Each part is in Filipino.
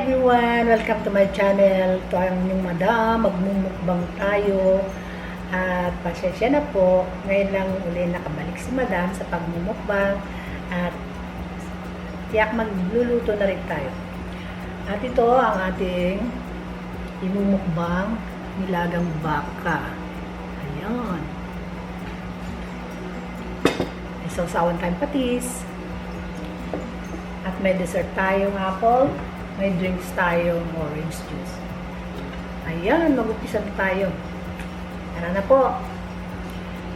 Everyone! Welcome to my channel. Ito ang inyong madam. Magmumukbang tayo. At pasensya na po. Ngayon lang uli nakabalik si madam sa pagmumukbang. At tiyak magluluto na rin tayo. At ito ang ating imumukbang nilagang baka. Ayan. May sausawan tayong patis. At may dessert tayong apple. May drinks tayong orange juice. Ayan, mag-upisa na tayo. Tara na po.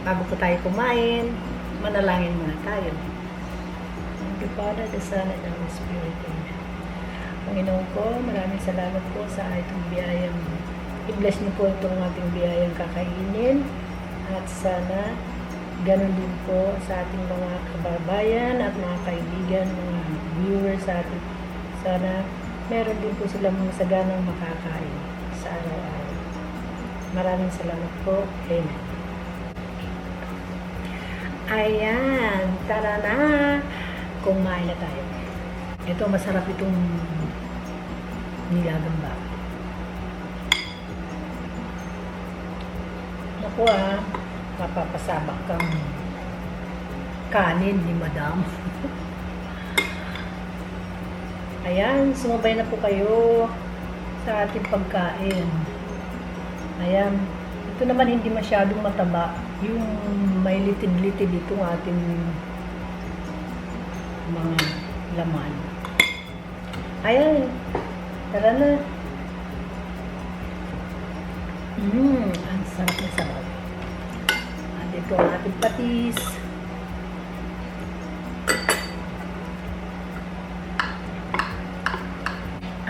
Bago po tayo kumain, manalangin muna tayo. Thank you, Father, the Son, and the Holy Spirit. Panginoon ko, maraming salamat po sa itong biyayang i-bless niyo po itong ating biyayang kakainin at sana ganun din po sa ating mga kababayan at mga kaibigan, mga viewers sa ating sana meron din po silang mga saganang makakain sa araw-araw. Maraming salamat po. Amen. Ayan, tara na. Kumain na tayo. Ito, masarap itong nilagang baka. Naku ah, mapapasabak kang kanin ni madam. Ayan, sumabay na po kayo sa ating pagkain. Ayan, ito naman hindi masyadong mataba. Yung may litid-litid itong ating mga laman. Ayan, tara na. Mmm, ang sarap na sarap. At ito ang ating patis.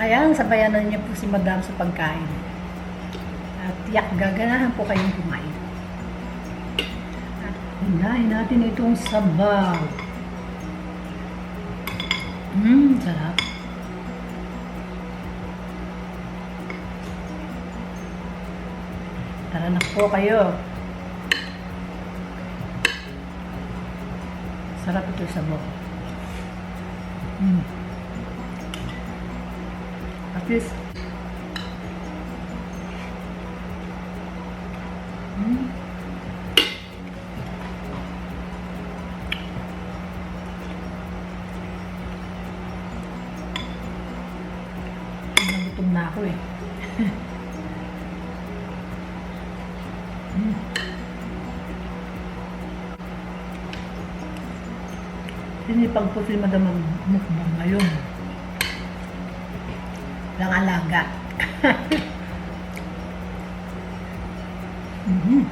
Ayan, sabayanan niyo po si Madam sa pagkain. At yak gaganahan po kayong kumain. At hinahin natin itong sabaw. Mmm, sarap. Tara na po kayo. Sarap ito sa sabaw. Mm. Least, mm. Nagutom na ako eh. mm. Sinipag po si Madam ang mukbang ngayon. Lang alaga. mm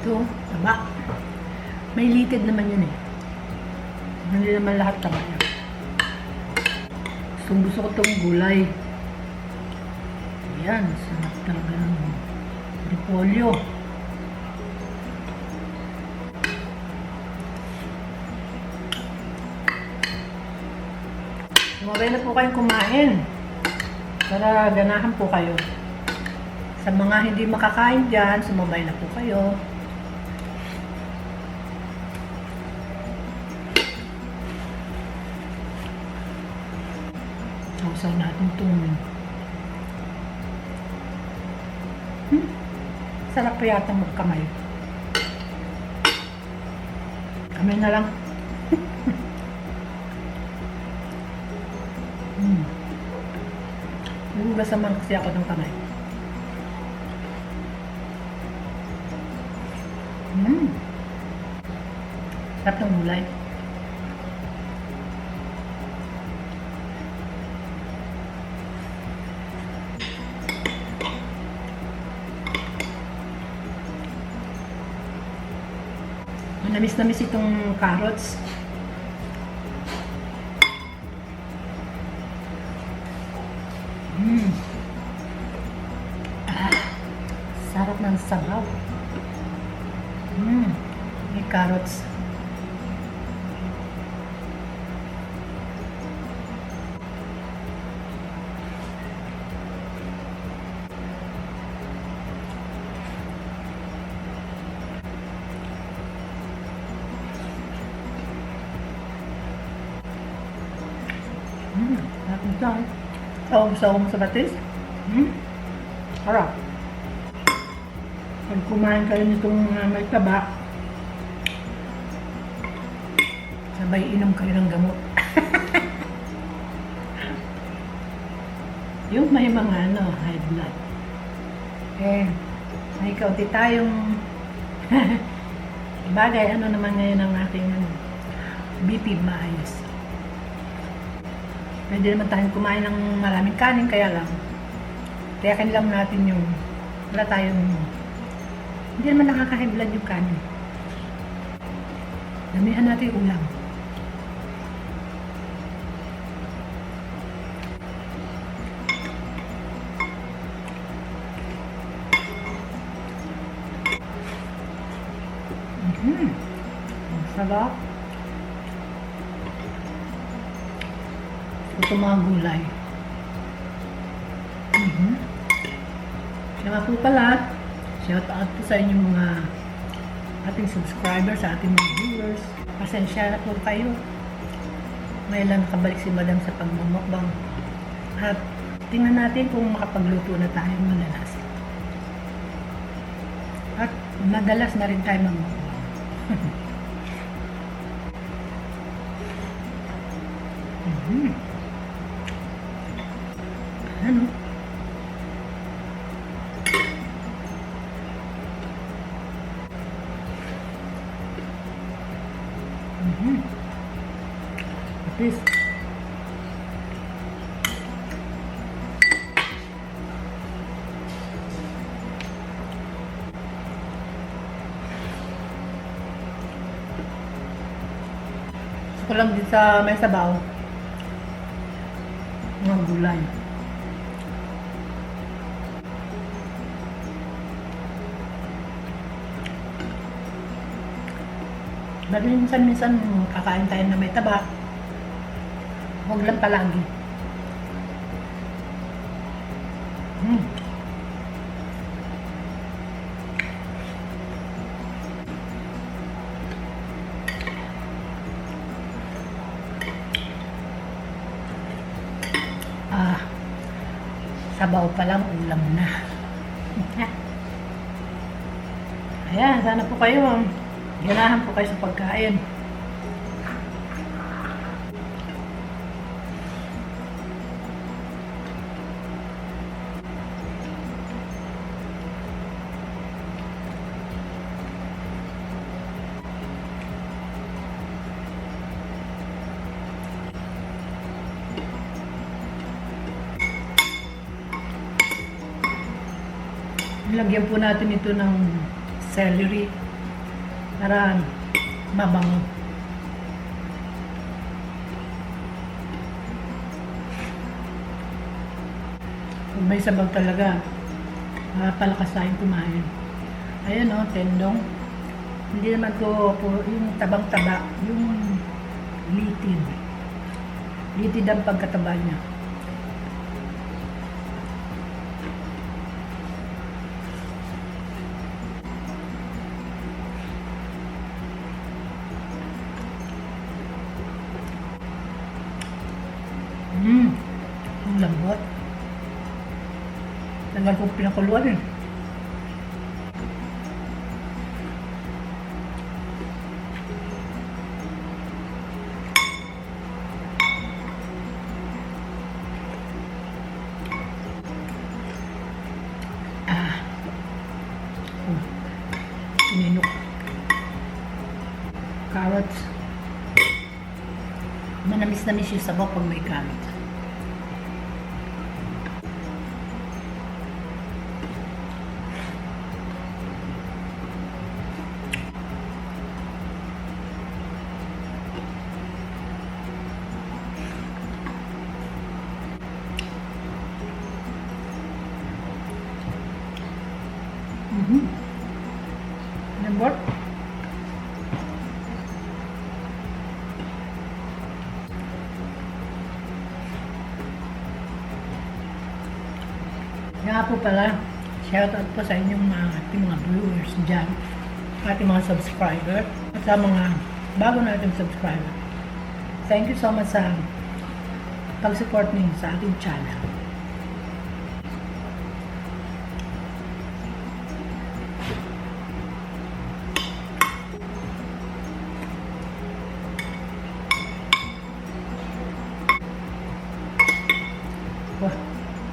Ito, taba. May litid naman yun eh. Hindi naman lahat taba yan. Gusto, gusto ko itong gulay. Ayan, sarap talaga ng repolyo. Sumabay na po kayong kumain. Para ganahan po kayo. Sa mga hindi makakain dyan, sumabay na po kayo. Sausaw natin itong hmm? Sarap pa yata magkamay. Kamay na lang. Nagugas naman kasi ako ng kamay. Hmm. Sarap ng gulay. Namis-namis itong carrots. Sarap ng sabaw. Mm. May carrots. Hmm, sarap nito. mo sa batis. Hmm, harap. Pag kumain kayo nitong uh, may taba, sabay inom kayo ng gamot. yung may mga ano, high blood. Eh, may kaunti tayong bagay, ano naman ngayon ang ating ano, BP maayos. Pwede naman tayong kumain ng maraming kanin, kaya lang, kaya lang natin yung, wala tayong, hindi naman nakaka-high blood yung kanin. Damihan natin yung ulam. Ang sarap. Ito mga gulay. Mhm. Siya nga po pala, shout out po sa inyong mga ating subscribers, sa ating mga viewers. Pasensya na po kayo. Ngayon lang nakabalik si Madam sa pagmumukbang. At tingnan natin kung makapagluto na tayo ng malalasa. At madalas na rin tayo magmukbang. Mhm. Ano? Lang din sa may sabaw. Mga gulay. Dahil minsan-minsan kakain tayo na may taba. Huwag lang palagi. Hmm. Sabaw pa lang ulam na. Ayan, sana po kayo. Ganahan po kayo sa pagkain. Lagyan po natin ito ng celery para mabango. Kung may sabaw talaga, makapalakas tayong kumain. Ayan o, tendong. Hindi naman to po yung tabang-taba, yung litid. Litid ang pagkataba niya. Tagal kong pinakuluan eh. Ah. Carrots. Manamis na miss yung sabaw pag may carrot. Pala, shout out po sa inyong mga ating mga viewers dyan, ating mga subscriber, at sa mga bago nating subscriber. Thank you so much sa pag-support niyo sa ating channel.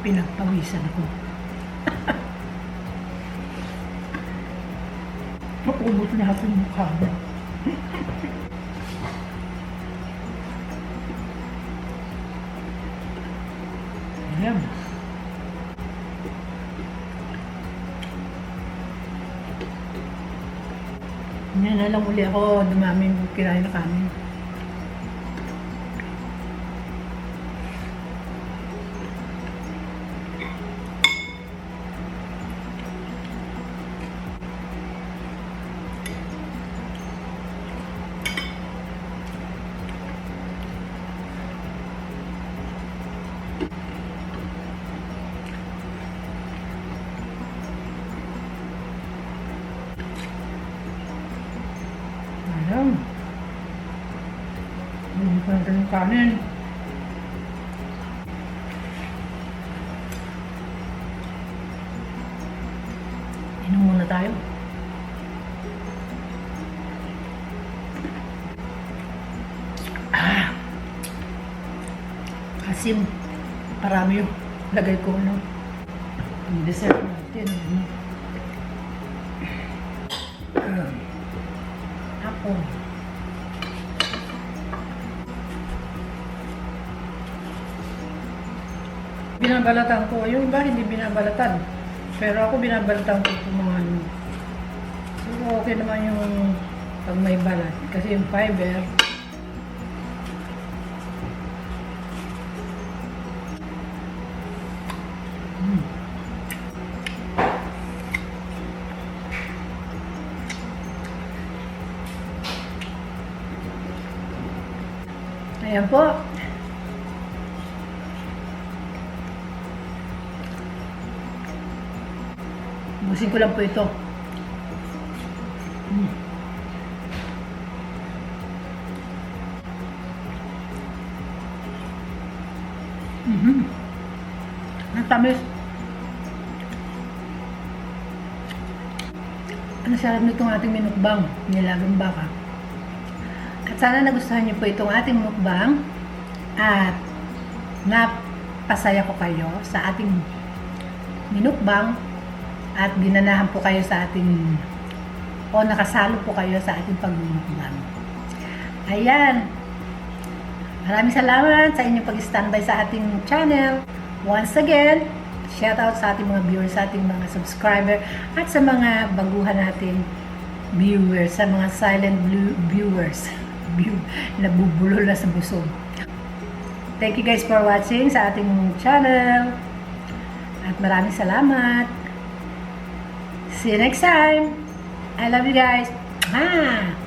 Pinagpawisan ako. Maubos na ako yung mukha mo. Ayan. Yan na lang uli ako, dumami yung kinain na kanin. Muna tayo. Ah. Asim. Parami yung lagay ko ano. Yung dessert natin. Ano. Ah. Apple. Binabalatan ko. Yung iba hindi binabalatan. Pero ako binabalatan ko itong mga okay naman yung pag may balat. Kasi yung fiber, mm. Ayan po. Busin ko lang po ito. Ang sarap nitong ating minukbang, nilagang baka. At sana nagustuhan niyo po itong ating mukbang at napasaya ko kayo sa ating minukbang at ginanahan po kayo sa ating o nakasalo po kayo sa ating pagmumukbang. Ayan. Maraming salamat sa inyong pag-standby sa ating channel. Once again, shout out sa ating mga viewers, sa ating mga subscriber, at sa mga baguhan nating viewers, sa mga silent blue viewers. View, nabubulol na sa busog. Thank you guys for watching sa ating channel. At maraming salamat. See you next time. I love you guys. Ah!